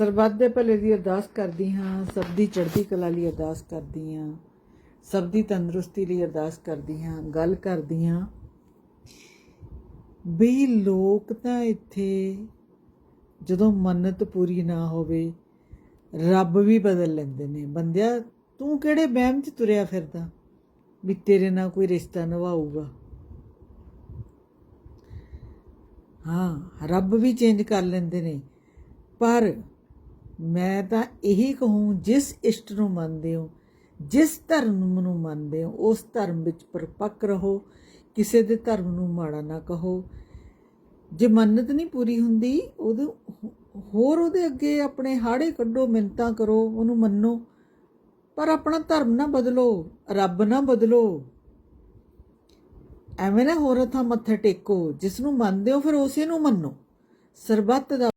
ਸਰਬੱਤ ਦੇ ਭਲੇ ਦੀ ਅਰਦਾਸ ਕਰਦੀ ਹਾਂ, ਸਭ ਦੀ ਚੜ੍ਹਦੀ ਕਲਾ ਲਈ ਅਰਦਾਸ ਕਰਦੀ ਹਾਂ, ਸਭ ਦੀ ਤੰਦਰੁਸਤੀ ਲਈ ਅਰਦਾਸ ਕਰਦੀ ਹਾਂ, ਗੱਲ ਕਰਦੀ ਹਾਂ। ਵੀ ਲੋਕ ਤਾਂ ਇੱਥੇ ਜਦੋਂ ਮੰਨਤ ਪੂਰੀ ਨਾ ਹੋਵੇ, ਰੱਬ ਵੀ ਬਦਲ ਲੈਂਦੇ ਨੇ। ਬੰਦਿਆ, ਤੂੰ ਕਿਹੜੇ ਵਹਿਮ 'ਚ ਤੁਰਿਆ ਫਿਰਦਾ ਵੀ ਤੇਰੇ ਨਾਲ ਕੋਈ ਰਿਸ਼ਤਾ ਨਿਭਾਊਗਾ? ਹਾਂ, ਰੱਬ ਵੀ ਚੇਂਜ ਕਰ ਲੈਂਦੇ ਨੇ। ਪਰ ਮੈਂ ਤਾਂ ਇਹੀ ਕਹੂੰ, ਜਿਸ ਇਸ਼ਟ ਨੂੰ ਮੰਨਦੇ ਹੋ, ਜਿਸ ਧਰਮ ਨੂੰ ਮੰਨਦੇ ਹੋ, ਉਸ ਧਰਮ ਵਿੱਚ ਪਰਪੱਕ ਰਹੋ, ਕਿਸੇ ਦੇ ਧਰਮ ਨੂੰ ਮਾੜਾ ਨਾ ਕਹੋ। ਜੇ ਮੰਨਤ ਨਹੀਂ ਪੂਰੀ ਹੁੰਦੀ, ਉਹਦੇ ਹੋਰ ਉਹਦੇ ਅੱਗੇ ਆਪਣੇ ਹਾੜੇ ਕੱਢੋ ਮਿੰਤਾਂ ਕਰੋ, ਉਹਨੂੰ ਮੰਨੋ। ਪਰ ਆਪਣਾ ਧਰਮ ਨਾ ਬਦਲੋ, ਰੱਬ ਨਾ ਬਦਲੋ। ਐਵੇਂ ਨਾ ਹੋਰ ਥਾਂ ਮੱਥਾ ਟੇਕੋ, ਜਿਸ ਨੂੰ ਮੰਨਦੇ ਹੋ, ਫਿਰ ਉਸੇ ਨੂੰ ਮੰਨੋ। ਸਰਬੱਤ ਦਾ